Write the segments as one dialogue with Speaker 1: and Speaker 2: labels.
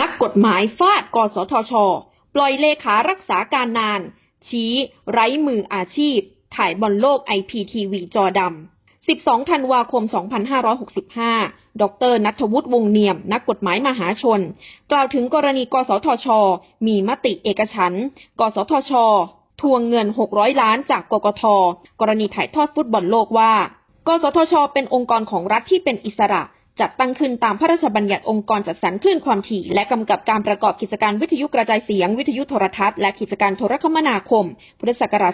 Speaker 1: นักกฎหมายฟาดกสทช ปล่อยเลขารักษาการนาน ชี้ไร้มืออาชีพ ถ่ายบอลโลก IPTV จอดำ12 ธันวาคม 2565 ดรนัทวุฒิวงเนียม นักกฎหมายมหาชน กล่าวถึงกรณี กสทช มีมติเอกฉันกสทช ทวงเงิน 600 ล้านจากกกท กรณีถ่ายทอดฟุตบอลโลกว่า กสทช เป็นองค์กรของรัฐที่เป็นอิสระ จัดตั้งขึ้นตามพระราชบัญญัติองค์กรจัดสรรคลื่นความถี่ และกำกับการประกอบกิจการวิทยุกระจายเสียง วิทยุโทรทัศน์และกิจการโทรคมนาคม พุทธศักราช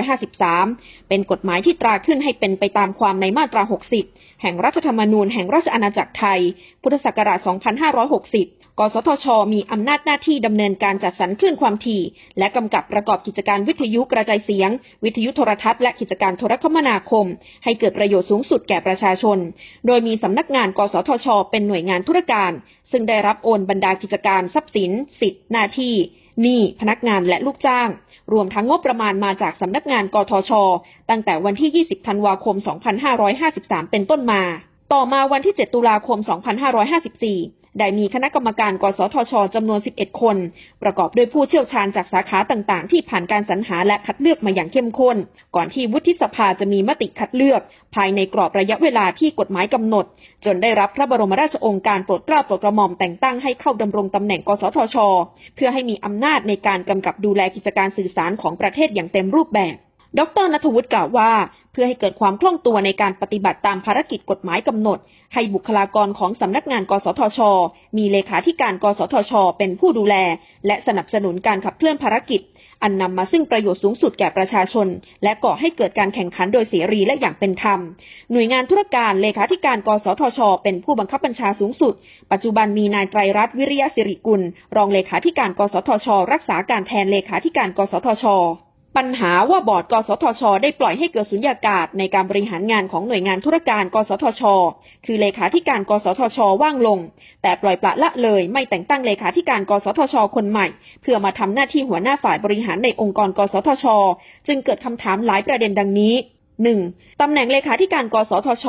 Speaker 1: 2553 เป็นกฎหมายที่ตราขึ้นให้เป็นไปตามความในมาตรา 60 แห่งรัฐธรรมนูญแห่งราชอาณาจักรไทย พุทธศักราช 2560 กสทช มีอำนาจหน้าที่ดำเนินการจัดสรรคลื่นความถี่ และกำกับประกอบกิจการวิทยุกระจายเสียง วิทยุโทรทัศน์และกิจการโทรคมนาคม ให้เกิดประโยชน์สูงสุดแก่ประชาชน โดยมีสำนักงาน กสทช เป็นหน่วยงานธุรการ ซึ่งได้รับโอนบรรดากิจการทรัพย์สิน สิทธิหน้าที่หนี้พนักงานและลูกจ้าง รวมทั้งงบประมาณมาจากสำนักงานกทช ตั้งแต่วันที่ 20 ธันวาคม 2553 เป็นต้นมา ต่อมาวันที่ 7 ตุลาคม 2554 ได้มีคณะกรรมการ กสทชจำนวน 11 คน ประกอบด้วยผู้เชี่ยวชาญจากสาขาต่างๆ ที่ผ่านการสรรหาและคัดเลือกมาอย่างเข้มข้น ก่อนที่วุฒิสภาจะมีมติคัดเลือก ภายในกรอบระยะเวลาที่กฎหมายกำหนด จนได้รับพระบรมราชโองการโปรดเกล้าโปรดกระหม่อมแต่งตั้งให้เข้าดำรงตำแหน่ง กสทช เพื่อให้มีอำนาจในการกำกับดูแลกิจการสื่อสารของประเทศอย่างเต็มรูปแบบ ดรนัทวุฒิกล่าวว่า เพื่อให้เกิดความคล่องตัวในการปฏิบัติตามภารกิจกฎหมายกำหนดให้บุคลากรของสำนักงานกสทช มีเลขาธิการกสทช เป็นผู้ดูแล และสนับสนุนการขับเคลื่อนภารกิจ อันนำมาซึ่งประโยชน์สูงสุดแก่ประชาชน และก่อให้เกิดการแข่งขันโดยเสรีและอย่างเป็นธรรม หน่วยงานธุรการเลขาธิการกสทช เป็นผู้บังคับบัญชาสูงสุด ปัจจุบันมีนายไตรรัตน์วิริยะสิริกุล รองเลขาธิการกสทช รักษาการแทนเลขาธิการกสทช ปัญหาว่าบอร์ดกสทช ได้ปล่อยให้เกิดสุญญากาศในการบริหารงานของหน่วยงานธุรการ กสทช คือเลขาธิการ กสทช ว่างลง แต่ปล่อยปละละเลยไม่แต่งตั้งเลขาธิการ กสทช คนใหม่ เพื่อมาทำหน้าที่หัวหน้าฝ่ายบริหารในองค์กร กสทช จึงเกิดคำถามหลายประเด็นดังนี้ 1. ตำแหน่งเลขาธิการ กสทช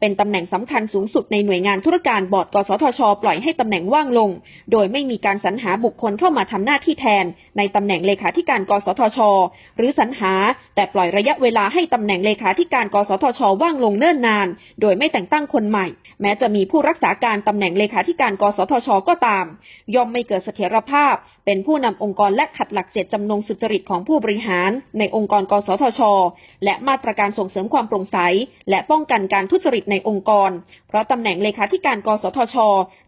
Speaker 1: เป็นตำแหน่งสำคัญสูงสุดในหน่วยงานธุรการบอร์ดกสทช ปล่อยให้ตำแหน่งว่างลง โดยไม่มีการสรรหาบุคคลเข้ามาทำหน้าที่แทน ในตำแหน่งเลขาธิการกสทช หรือสรรหา แต่ปล่อยระยะเวลาให้ตำแหน่งเลขาธิการกสทช ว่างลงเนิ่นนาน โดยไม่แต่งตั้งคนใหม่ แม้จะมีผู้รักษาการตำแหน่งเลขาธิการกสทช ก็ตาม ย่อมไม่เกิดเสถียรภาพ เป็นผู้นำองค์กรและขัดหลักเจตจำนงสุจริตของผู้บริหาร ในองค์กร กสทช และมาตรการส่งเสริมความโปร่งใส และป้องกันการทุจริตในองค์กร เพราะตำแหน่งเลขาธิการกสทช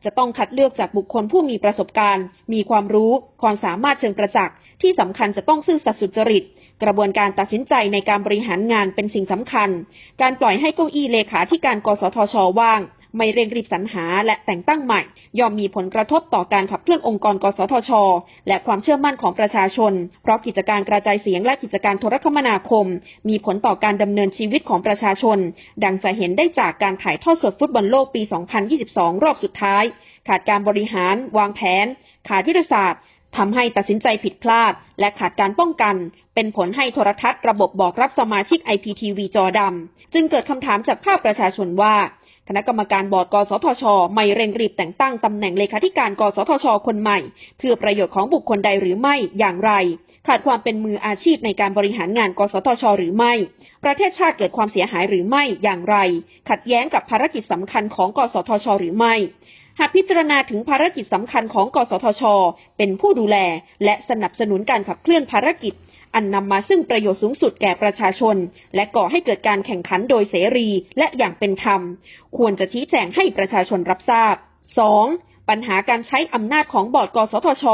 Speaker 1: จะต้องคัดเลือกจากบุคคลผู้มีประสบการณ์ มีความรู้ ความสามารถเชิงประจักษ์ที่สำคัญจะต้องซื่อสัตย์สุจริต กระบวนการตัดสินใจในการบริหารงานเป็นสิ่งสำคัญ การปล่อยให้เก้าอี้เลขาธิการกสทช ว่างไม่เร่งรีบสรรหาและแต่งตั้งใหม่ ย่อมมีผลกระทบต่อการขับเคลื่อนองค์กร กสทช และความเชื่อมั่นของประชาชน เพราะกิจการกระจายเสียงและกิจการโทรคมนาคม มีผลต่อการดำเนินชีวิตของประชาชน ดังจะเห็นได้จากการถ่ายทอดสดฟุตบอลโลกปี 2022 รอบสุดท้าย ขาดการบริหาร วางแผน ขาดยุทธศาสตร์ ทำให้ตัดสินใจผิดพลาด และขาดการป้องกัน เป็นผลให้โทรทัศน์ระบบบอกรับสมาชิก IPTV จอดำจึงเกิดคำถามจากภาคประชาชนว่า คณะกรรมการบอร์ดกสทช ไม่เร่งรีบแต่งตั้งตำแหน่งเลขาธิการกสทช คนใหม่ เพื่อประโยชน์ของบุคคลใดหรือไม่อย่างไร ขาดความเป็นมืออาชีพในการบริหารงาน กสทช หรือไม่ ประเทศชาติเกิดความเสียหายหรือไม่อย่างไร ขัดแย้งกับภารกิจสำคัญของกสทช หรือไม่ หากพิจารณาถึงภารกิจสำคัญของกสทช เป็นผู้ดูแล และสนับสนุนการขับเคลื่อนภารกิจ อันนำมาซึ่งประโยชน์สูงสุดแก่ประชาชน และก่อให้เกิดการแข่งขันโดยเสรีและอย่างเป็นธรรม ควรจะชี้แจงให้ประชาชนรับทราบ 2. ปัญหาการใช้อำนาจของบอร์ดกสทช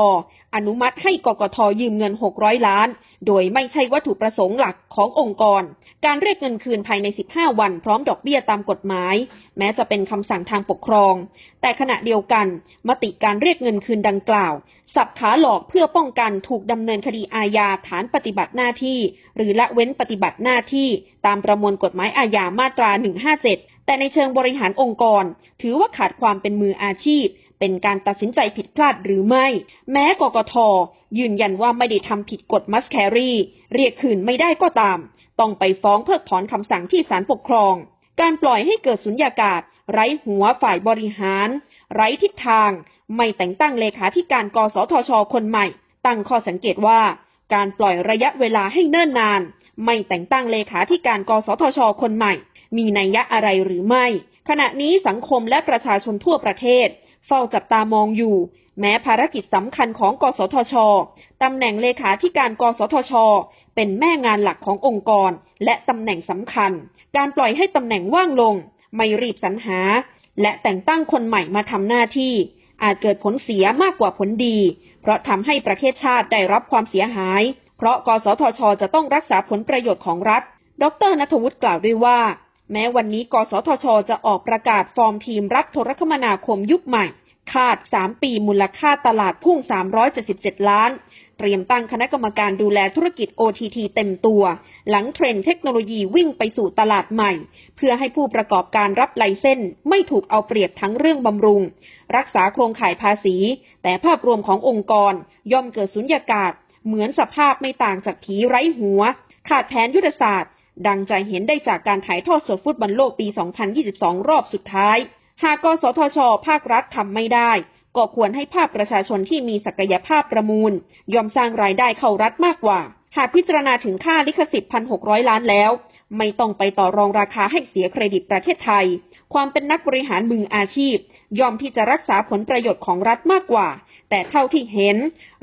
Speaker 1: อนุมัติให้กกทยืมเงิน 600 ล้าน โดยไม่ใช่วัตถุประสงค์หลักขององค์กร การเรียกเงินคืนภายใน 15 วันพร้อมดอกเบี้ยตามกฎหมาย แม้จะเป็นคำสั่งทางปกครอง แต่ขณะเดียวกัน มติการเรียกเงินคืนดังกล่าว สับขาหลอกเพื่อป้องกันถูกดำเนินคดีอาญาฐานปฏิบัติหน้าที่ หรือละเว้นปฏิบัติหน้าที่ ตามประมวลกฎหมายอาญามาตรา 157 แต่ในเชิงบริหารองค์กร ถือว่าขาดความเป็นมืออาชีพ เป็นการตัดสินใจผิดพลาดหรือไม่ แม้กกท ยืนยันว่าไม่ได้ทำผิดกฎมัสแครีเรียกคืนไม่ได้ก็ตาม ต้องไปฟ้องเพิกถอนคำสั่งที่ศาลปกครอง การปล่อยให้เกิดสุญญากาศ ไร้หัวฝ่ายบริหาร ไร้ทิศทาง ไม่แต่งตั้งเลขาธิการกสทช คนใหม่ ตั้งข้อสังเกตว่า การปล่อยระยะเวลาให้เนิ่นนาน ไม่แต่งตั้งเลขาธิการกสทช คนใหม่ มีนัยยะอะไรหรือไม่ขณะนี้สังคมและประชาชนทั่วประเทศ เฝ้าจับตามองอยู่ แม้ภารกิจสำคัญของกสทชตำแหน่งเลขาธิการกสทช เป็นแม่งานหลักขององค์กร และตำแหน่งสำคัญ การปล่อยให้ตำแหน่งว่างลง ไม่รีบสรรหา และแต่งตั้งคนใหม่มาทำหน้าที่ อาจเกิดผลเสียมากกว่าผลดี เพราะทำให้ประเทศชาติได้รับความเสียหาย เพราะกสทช จะต้องรักษาผลประโยชน์ของรัฐ ดรนัทวุฒิกล่าวด้วยว่า แม้วันนี้กสทช จะออกประกาศฟอร์มทีมรับโทรคมนาคมยุคใหม่ คาด 3 ปีมูลค่าตลาดพุ่ง 377 ล้าน เตรียมตั้งคณะกรรมการดูแลธุรกิจ OTT เต็มตัว หลังเทรนเทคโนโลยีวิ่งไปสู่ตลาดใหม่ เพื่อให้ผู้ประกอบการรับไลเส้นไม่ถูกเอาเปรียบทั้งเรื่องบำรุง รักษาโครงข่ายภาษี แต่ภาพรวมขององค์กร ย่อมเกิดสุญญากาศ เหมือนสภาพไม่ต่างจากผีไร้หัว ขาดแผนยุทธศาสตร์ ดังใจเห็นได้จากการถ่ายทอดสดฟุตบอลโลกปี 2022 รอบสุดท้าย หากกสทช ภาครัฐทำไม่ได้ ก็ควรให้ภาคประชาชนที่มีศักยภาพประมูล ยอมสร้างรายได้เข้ารัฐมากกว่า หากพิจารณาถึงค่าลิขสิทธิ์ 1,600 ล้านแล้ว ไม่ต้องไปต่อรองราคาให้เสียเครดิตประเทศไทย ความเป็นนักบริหารมืออาชีพ ยอมที่จะรักษาผลประโยชน์ของรัฐมากกว่า แต่เท่าที่เห็น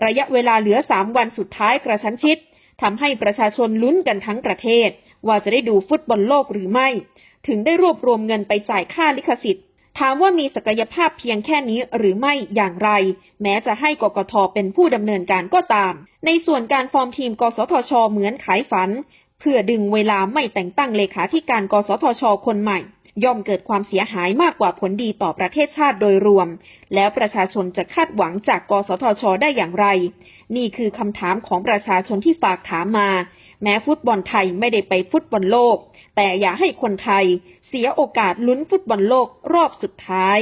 Speaker 1: ระยะเวลาเหลือ 3 วันสุดท้ายกระชั้นชิดทำให้ประชาชนลุ้นกันทั้งประเทศ ว่าจะได้ดูฟุตบอลโลกหรือไม่ ถึงได้รวบรวมเงินไปจ่ายค่าลิขสิทธิ์ ถามว่ามีศักยภาพเพียงแค่นี้หรือไม่อย่างไร แม้จะให้กกทเป็นผู้ดำเนินการก็ตาม ในส่วนการฟอร์มทีม กสทช เหมือนขายฝัน เพื่อดึงเวลาไม่แต่งตั้งเลขาธิการ กสทช คนใหม่ ย่อมเกิดความเสียหายมากกว่าผลดีต่อประเทศชาติโดยรวม แล้วประชาชนจะคาดหวังจากกสทช ได้อย่างไร นี่คือคำถามของประชาชนที่ฝากถามมา แม้ฟุตบอลไทยไม่ได้ไปฟุตบอลโลก แต่อย่าให้คนไทย เสียโอกาสลุ้นฟุตบอลโลกรอบสุดท้าย